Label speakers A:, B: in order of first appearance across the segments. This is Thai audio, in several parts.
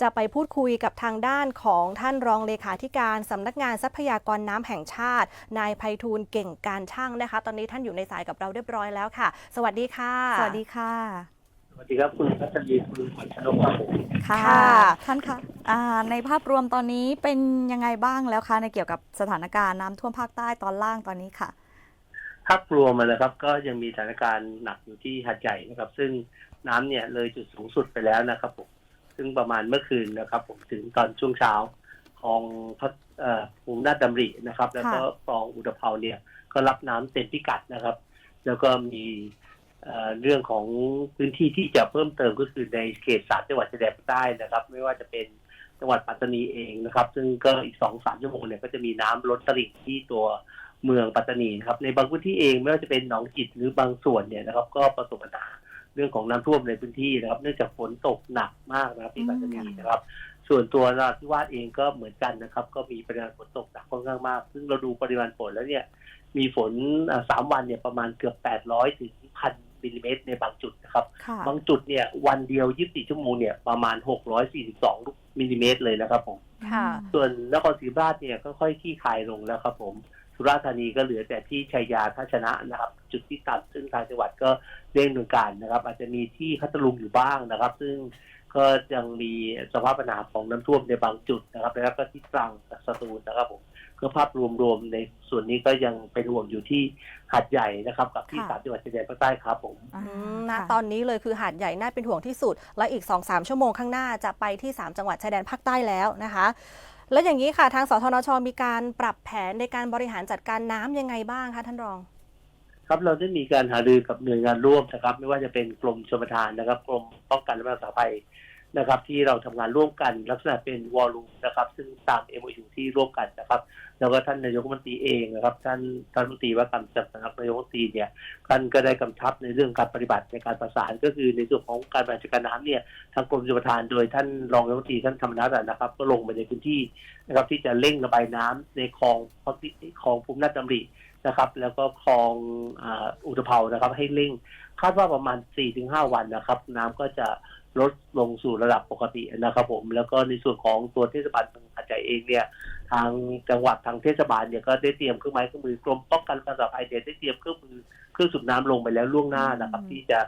A: จะไปพูดคุยกับทางด้านของท่านรองเลขาธิการสำนักงานทรัพยากรน้ำแห่งชาติ นายไพฑูรย์เก่งการช่างนะคะ ตอนนี้ท่านอยู่ในสายกับเราเรียบร้อยแล้วค่ะ สวัสดีค่ะ
B: สวัสดีค่ะ
C: สวัสดีครับคุณพัชรีคุณขวัญชนกครับผม
B: ค่ะ
A: ค่ะ
B: ท่านคะอ่าในภาพรวมตอนนี้เป็นยังไงบ้างแล้วคะในเกี่ยวกับสถานการณ์น้ำท่วมภาคใต้ตอนล่างตอนนี้ค่ะ
C: ภาพรวมอะนะครับ ก็ยังมีสถานการณ์หนักอยู่ที่หัดใหญ่นะครับ ซึ่งน้ำเนี่ยเลยจุดสูงสุดไปแล้วนะครับผม ซึ่งประมาณเมื่อคืนนะครับ ผมถึงตอนช่วงเช้าของพัดเอ่อภูมินาถดำรินะครับ แล้วก็คลองอุตภเปาเนี่ยก็รับน้ำเต็มพิกัดนะครับ แล้วก็มีเอ่อเรื่องของพื้นที่ที่จะเพิ่มเติมก็คือในเขตสามจังหวัดชายแดนภาคใต้นะครับ ไม่ว่าจะเป็นจังหวัดปัตตานีเองนะครับ ซึ่งก็อีกสองสามชั่วโมงเนี่ยก็จะมีน้ำล้นตลิ่งที่ตัวเมืองปัตตานีนะครับ ในบางพื้นที่เองไม่ว่าจะเป็นหนองจิตหรือบางส่วนเนี่ยนะครับ ก็ประสบปัญหา เรื่องของน้ำท่วมในพื้นที่นะครับ เนื่องจากฝนตกหนักมากนะครับที่ปัตตานีนะครับ ส่วนตัวนราธิวาสเองก็เหมือนกันนะครับ ก็มีปริมาณฝนตกหนักค่อนข้างมาก ซึ่งเราดูปริมาณฝนแล้วเนี่ย มีฝนอ่าสามวันเนี่ยประมาณเกือบ800ถึงพันมิลลิเมตรในบางจุดนะครับ
B: ค่ะ
C: บางจุดเนี่ยวันเดียว 24 ชั่วโมงเนี่ยประมาณ 642มิลลิเมตรเลยนะครับผม
A: ค่ะ
C: ส่วนนครศรีธรรมราชเนี่ยก็ค่อยขี้คายลงแล้วครับผม สุราษฎร์ธานีก็เหลือแต่ที่ชัยยาท่าชนะนะครับ จุดที่ต่ำซึ่งทางจังหวัดก็เร่งดำเนินการนะครับ อาจจะมีที่พัทลุงอยู่บ้างนะครับ ซึ่งก็ยังมีสภาพปัญหาของน้ำท่วมในบางจุดนะครับ แล้วก็ที่ตรังกับสตูลนะครับผมก็ภาพรวมๆในส่วนนี้ก็ยังเป็นห่วงอยู่ที่หัดใหญ่นะครับ กับที่
B: ค่ะ
C: สามจังหวัดชายแดนภาคใต้ครับผม
B: อ่า
A: อืมณ
B: ค่ะ
A: ตอนนี้เลยคือหาดใหญ่น่าเป็นห่วงที่สุด และอีก2-3ชั่วโมงข้างหน้าจะไปที่ 3 จังหวัดชายแดนภาคใต้แล้วนะคะ แล้วอย่างนี้ค่ะ ทางสทนชมีการปรับแผนในการบริหารจัดการน้ำยังไงบ้างคะท่านรอง
C: ครับเราได้มีการหารือกับหน่วยงานร่วมนะครับ ไม่ว่าจะเป็นกรมชลประทานนะครับกรมป้องกันและบรรเทาภัย นะครับที่เราทำงานร่วมกันลักษณะเป็นวอลลุ่มนะครับซึ่งตาม MOU ที่ร่วมกันนะครับ แล้วก็ท่านนายกรัฐมนตรีเองนะครับ ท่านท่านรัฐมนตรีว่าการจัดสำนักนายกรัฐมนตรีเนี่ยท่านก็ได้กำชับในเรื่องการปฏิบัติในการประสานก็คือในส่วนของการบริหารจัดการน้ำเนี่ยทางกรมชลประทานโดยท่านรองนายกรัฐมนตรีท่านธรรมนัฐนะครับ ก็ลงไปในพื้นที่นะครับที่จะเร่งระบายน้ำในคลองคลองภูมินาถดำริ นะครับ แล้วก็คลองอาอุตภเปานะครับ ให้เร่งคาดว่าประมาณ 4-5 วันนะครับ น้ำก็จะลดลงสู่ระดับปกตินะครับผม แล้วก็ในส่วนของตัวเทศบาลเมืองหาดใหญ่เองเนี่ย ทางจังหวัดทางเทศบาลเนี่ยก็ได้เตรียมเครื่องไม้เครื่องมือกรมป้องกันและบรรเทาสาธารณภัยเนี่ยได้เตรียมเครื่องมือเครื่องสูบน้ำลงไปแล้วล่วงหน้านะครับ
B: อืม
C: ที่จะ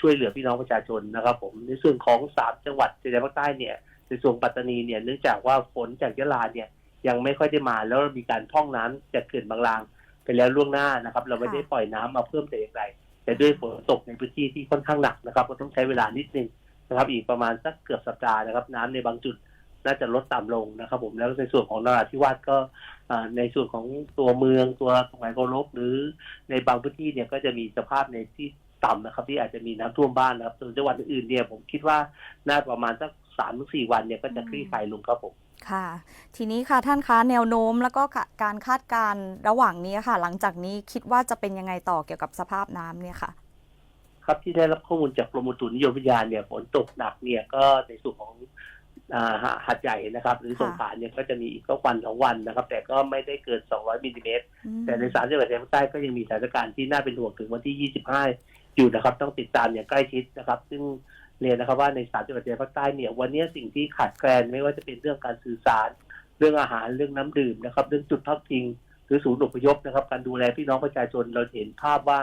C: ช่วยเหลือพี่น้องประชาชนนะครับ ผมในส่วนของสามจังหวัดชายแดนภาคใต้เนี่ยในส่วนปัตตานีเนี่ยเนื่องจากว่าฝนจากยะลาเนี่ยยังไม่ค่อยได้มาแล้วมีการพร่องน้ำจากเขื่อนบางลาง ไปแล้วล่วงหน้านะครับ เราไม่ได้ปล่อยน้ำมาเพิ่มแต่อย่างไร แต่ด้วยฝนตกในพื้นที่ที่ค่อนข้างหนักนะครับ ก็ต้องใช้เวลานิดนึงนะครับ อีกประมาณสักเกือบสัปดาห์นะครับ น้ำในบางจุดน่าจะลดต่ำลงนะครับ ผมแล้วในส่วนของนราธิวาสก็อ่าในส่วนของตัวเมืองตัวสมัยโกลกหรือในบางพื้นที่เนี่ยก็จะมีสภาพในที่ต่ำนะครับ ที่อาจจะมีน้ำท่วมบ้านนะครับส่วนจังหวัดอื่นๆเนี่ยผมคิดว่าน่าประมาณสักสามถึงสี่วันเนี่ยก็จะคลี่คลายลงครับผม
B: ค่ะ ทีนี้ค่ะท่านคะแนวโน้มแล้วก็การคาดการณ์ระหว่างนี้ค่ะ หลังจากนี้คิดว่าจะเป็นยังไงต่อเกี่ยวกับสภาพน้ำเนี่ยค่ะ
C: ครับที่ได้รับข้อมูลจากกรมอุตุนิยมวิทยาเนี่ยฝนตกหนักเนี่ยก็ในส่วนของอ่าหาหาดใหญ่นะครับ หรือสงขลาเนี่ยก็จะมีอีกก็วันสองวันนะครับ แต่ก็ไม่ได้เกิน 200มิลลิเมตร
B: อืม
C: แต่ในสามจังหวัดชายแดนภาคใต้ก็ยังมีสถานการณ์ที่น่าเป็นห่วงถึงวันที่ 25 อยู่นะครับ ต้องติดตามอย่างใกล้ชิดนะครับ ซึ่ง เรียนนะครับว่าในสามจังหวัดชายแดนภาคใต้เนี่ยวันนี้สิ่งที่ขาดแคลนไม่ว่าจะเป็นเรื่องการสื่อสาร เรื่องอาหารเรื่องน้ำดื่มนะครับ เรื่องจุดพักพิงหรือศูนย์อพยพนะครับ การดูแลพี่น้องประชาชนเราเห็นภาพว่า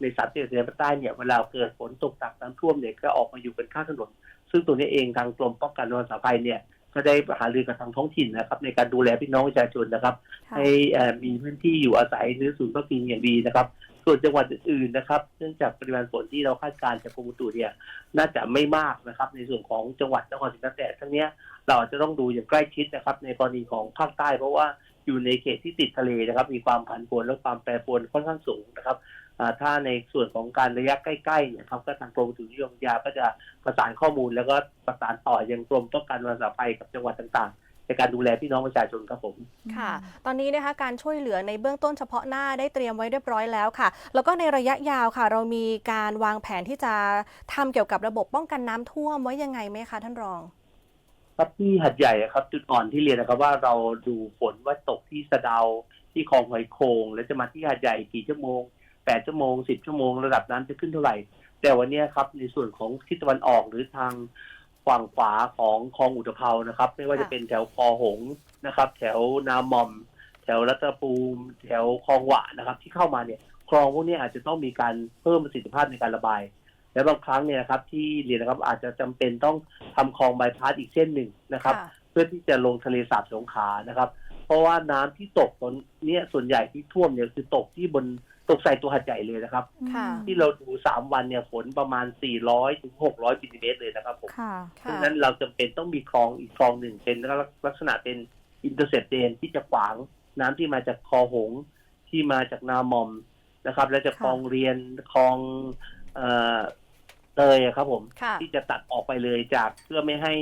C: ในสามจังหวัดชายแดนภาคใต้เนี่ยเวลาเกิดฝนตกหนักน้ำท่วมเนี่ยก็ออกมาอยู่กันข้างถนนซึ่งตัวนี้เองทางกรมป้องกันและบรรเทาสาธารณภัยเนี่ยก็ได้หารือกับทางท้องถิ่นนะครับ ในการดูแลพี่น้องประชาชนนะครับ
B: ค่ะ
C: ให้เอ่อมีพื้นที่อยู่อาศัยหรือศูนย์พักพิงอย่างดีนะครับ ส่วนจังหวัดอื่นๆนะครับ เนื่องจากปริมาณฝนที่เราคาดการณ์จากกรมอุตุเนี่ยน่าจะไม่มากนะครับ ในส่วนของจังหวัดนครศรีธรรมราชแต่ทั้งนี้เราจะต้องดูอย่างใกล้ชิดนะครับ ในกรณีของภาคใต้เพราะว่าอยู่ในเขตที่ติดทะเลนะครับ มีความผันผวนและความแปรปรวนค่อนข้างสูงนะครับถ้าในส่วนของการระยะใกล้ๆเนี่ยครับก็ทางกรมอุตุนิยมวิทยาก็จะประสานข้อมูล แล้วก็ประสานต่อยังกรมป้องกันและบรรเทาสาธารณภัยกับจังหวัดต่างๆ ในการดูแลพี่น้องประชาชนครับผม
A: ค่ะ ตอนนี้นะคะการช่วยเหลือในเบื้องต้นเฉพาะหน้าได้เตรียมไว้เรียบร้อยแล้วค่ะ แล้วก็ในระยะยาวค่ะ เรามีการวางแผนที่จะทำเกี่ยวกับระบบป้องกันน้ำท่วมไว้ยังไงไหมคะท่านรอง
C: ครับที่หัดใหญ่อะครับ จุดอ่อนที่เรียนนะครับว่าเราดูฝนว่าตกที่สะเดาที่คลองหอยโขงแล้วจะมาที่หัดใหญ่กี่ชั่วโมงแปดชั่วโมงสิบชั่วโมงระดับน้ำจะขึ้นเท่าไหร่ แต่วันเนี้ยครับในส่วนของทิศตะวันออกหรือทาง ฝั่งขวาของคลองอุตภเปานะครับ ไม่ว่าจะ
A: ค่ะ
C: เป็นแถวคอหงส์นะครับ แถวนามอม แถวรัตนภูมิแถวคลองหวะนะครับ ที่เข้ามาเนี่ยคลองพวกนี้อาจจะต้องมีการเพิ่มประสิทธิภาพในการระบาย และบางครั้งเนี่ยนะครับที่เรียนนะครับอาจจะจำเป็นต้องทำคลองบายพาสอีกเส้นหนึ่งนะครับ
A: ค่ะ
C: เพื่อที่จะลงทะเลสาบสงขลานะครับ เพราะว่าน้ำที่ตกตอนเนี้ยส่วนใหญ่ที่ท่วมเนี่ยคือตกที่บนตกใส่ตัวหัดใหญ่เลยนะครับ
A: ค่ะ
C: ที่เราดูสามวันเนี่ยฝนประมาณ 400 ถึง 600มิลลิเมตรเลยนะครับผม
B: ค่ะ
C: เพ
A: ค่ะ
C: ราะฉะนั้นเราจำเป็นต้องมีคลองอีกคลองหนึ่งเป็นลักษณะเป็นอินเตอร์เซปเดนที่จะขวางน้ำที่มาจากคลองหงส์ที่มาจากนามอมนะครับ และจะ
B: ค่ะ
C: คลองเรียนคลองเอ่อเตยอะครับผม
A: ค่ะ
C: ที่จะตัดออกไปเลยจากเพื่อไม่ให้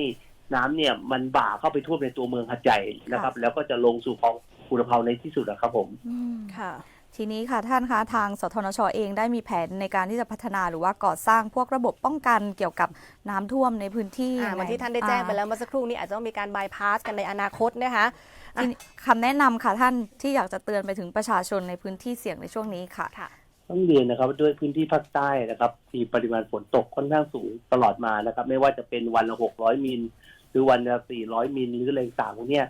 C: น้ำเนี่ย มันบ่าเข้าไปท่วมในตัวเมืองหัดใหญ่นะครับ แล้วก็จะลงสู่คลองอุตภเปาในที่สุดนะครับผม
B: อืม
A: ค่ะ
B: ทีนี้ค่ะท่านคะทางสทนชเองได้มีแผนในการที่จะพัฒนาหรือว่าก่อสร้างพวกระบบป้องกันเกี่ยวกับน้ำท่วมในพื้นที่
A: อ่า
B: ยัง
A: เห
B: ไง
A: มือนที่ท่านได้แจ้งไป
B: อ่า
A: แล้วเมื่อสักครู่นี้อาจจะต้องมีการบายพาสกันในอนาคตนะคะ
B: ทีนี้คำแนะนำค่ะท่านที่อยากจะเตือนไปถึงประชาชนในพื้นที่เสี่ยงในช่วงนี้ค่ะ
A: ค่ะ
C: ต้องเรียนนะครับว่าด้วยพื้นที่ภาคใต้นะครับมีปริมาณฝนตกค่อนข้างสูงตลอดมานะครับ ไม่ว่าจะเป็นวันละ600มิลหรือวันละ400มิลหรืออะไรต่างๆพวกเนี้ย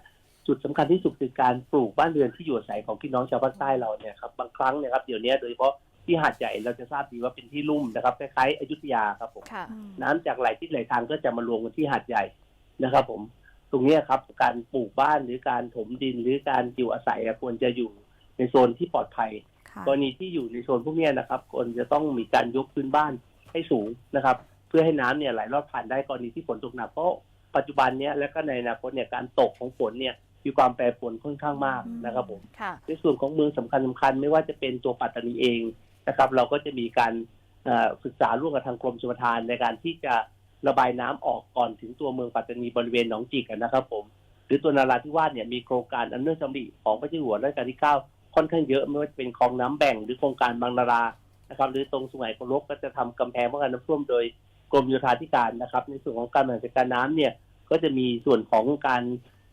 C: จุดสำคัญที่สุดคือการปลูกบ้านเรือนที่อยู่อาศัยของพี่น้องชาวภาคใต้เราเนี่ยครับบางครั้งเนะครับเดี๋ยวนี้โดยเฉพาะที่หาดใหญ่เราจะทราบดีว่าเป็นที่ลุ่มนะครับคล้ายๆอยุธยาครับผม
A: ค่ะ
C: น้ำจากหลายทิศหลายทางก็จะมารวมกันที่หาดใหญ่นะครับ ผม ตรงเนี้ยครับ การปลูกบ้านหรือการถมดินหรือการอยู่อาศัยอะควรจะอยู่ในโซนที่ปลอดภัย
B: ค่ะ
C: กรณีที่อยู่ในโซนพวกเนี้ยนะครับควรจะต้องมีการยกพื้นบ้านให้สูงนะครับ เพื่อให้น้ำเนี่ยไหลรอดผ่านได้กรณีที่ฝนตกหนักเพราะปัจจุบันเนี้ยและก็ในอนาคตเนี่ยการตกของฝนเนี่ย มีความแปรปรวนค่อนข้างมากนะครับผม
A: ค่ะ
C: ในส่วนของเมืองสำคัญสำคัญไม่ว่าจะเป็นตัวปัตตานีเองนะครับ เราก็จะมีการเอ่อศึกษาร่วมกับทางกรมชลประทานในการที่จะระบายน้ำออกก่อนถึงตัวเมืองปัตตานีบริเวณหนองจิกอะนะครับผม หรือตัวนาราธิวาสเนี่ยมีโครงการอันเนื่องสำริของพระเจ้าอยู่หัวรัชกาลที่เก้าค่อนข้างเยอะไม่ว่าจะเป็นคลองน้ำแบ่งหรือโครงการบางนารานะครับ หรือตรงสุไหงโกลกก็จะทำกำแพงป้องกันน้ำท่วมโดยกรมโยธาธิการนะครับ ในส่วนของการบริหารจัดการน้ำเนี่ยก็จะมีส่วนของการ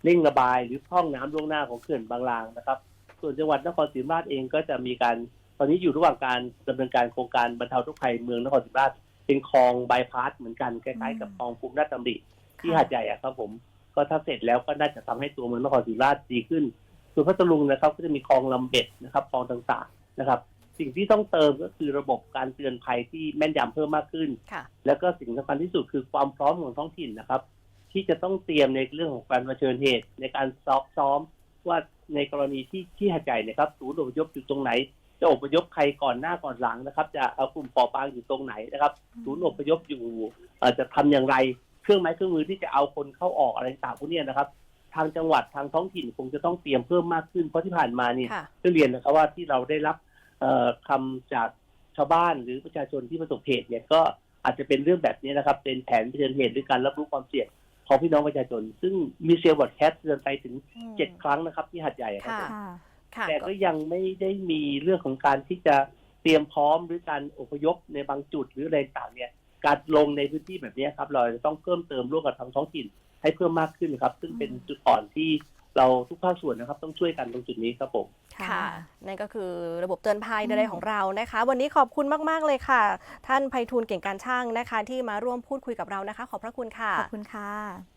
C: เร่งระบายหรือพร่องน้ำล่วงหน้าของเขื่อนบางลางนะครับ ส่วนจังหวัดนครศรีธรรมราชเองก็จะมีการตอนนี้อยู่ระหว่างการดำเนินการโครงการบรรเทาทุกข์ภัยเมืองนครศรีธรรมราชเป็นคลองบายพาสเหมือนกันคล้ายๆกับคลองภูมิราชดำริที่หาดใหญ่อะครับผมก็ถ้าเสร็จแล้วก็น่าจะทำให้ตัวเมืองนครศรีธรรมราชดีขึ้น ส่วนพัทลุงนะครับ ก็จะมีคลองลำเบ็ดนะครับคลองต่างๆนะครับ สิ่งที่ต้องเติมก็คือระบบการเตือนภัยที่แม่นยำเพิ่มมากขึ้น
A: ค่ะ
C: แล้วก็สิ่งสำคัญที่สุดคือความพร้อมของท้องถิ่นนะครับ ที่จะต้องเตรียมในเรื่องของการเผชิญเหตุ ในการซ้อมซ้อมว่าในกรณีที่ที่หัดใหญ่เนะครับศูนย์อพยพอยู่ตรงไหน จะอพยพใครก่อนหน้าก่อนหลังนะครับ จะเอากลุ่มปอปางอยู่ตรงไหนนะครับศูนย์อพยพอยู่เอ่อจะทำอย่างไรเครื่องไม้เครื่องมือที่จะเอาคนเข้าออกอะไรต่างๆพวกเนี้ยนะครับ ทางจังหวัดทางท้องถิ่นคงจะต้องเตรียมเพิ่มมากขึ้นเพราะที่ผ่านมานี่
A: ค่ะ
C: ต้องเรียนนะครับว่าที่เราได้รับเอ่อคำจากชาวบ้านหรือประชาชนที่ประสบเหตุเนี่ยก็อาจจะเป็นเรื่องแบบนี้นะครับ เป็นแผนเผชิญเหตุหรือการรับรู้ความเสี่ยง ของพี่น้องประชาชน ซึ่งมีเซลล์บอดแคสเตือนไปถึงเจ็ดครั้งนะครับ ที่หัดใหญ่ครับ
A: ค่ะ
B: ค่ะ
A: ค่ะ
C: แต่ก็ยังไม่ได้มีเรื่องของการที่จะเตรียมพร้อมหรือการอพยพในบางจุดหรืออะไรต่างเนี่ยการลงในพื้นที่แบบนี้ครับ เราจะต้องเพิ่มเติมร่วมกับทางท้องถิ่นให้เพิ่มมากขึ้นครับ ซึ่งเป็นจุดอ่อนที่ เราทุกภาคส่วนนะครับต้องช่วยกันตรงจุดนี้ครับผม
A: ค่ะนั่นก็คือระบบเตือนภัยใดๆของเรานะคะ วันนี้ขอบคุณมากๆเลยค่ะ ท่านไพฑูรย์เก่งการช่างนะคะ ที่มาร่วมพูดคุยกับเรานะคะ ขอบพระคุณค่ะ
B: ขอบคุณค่ะ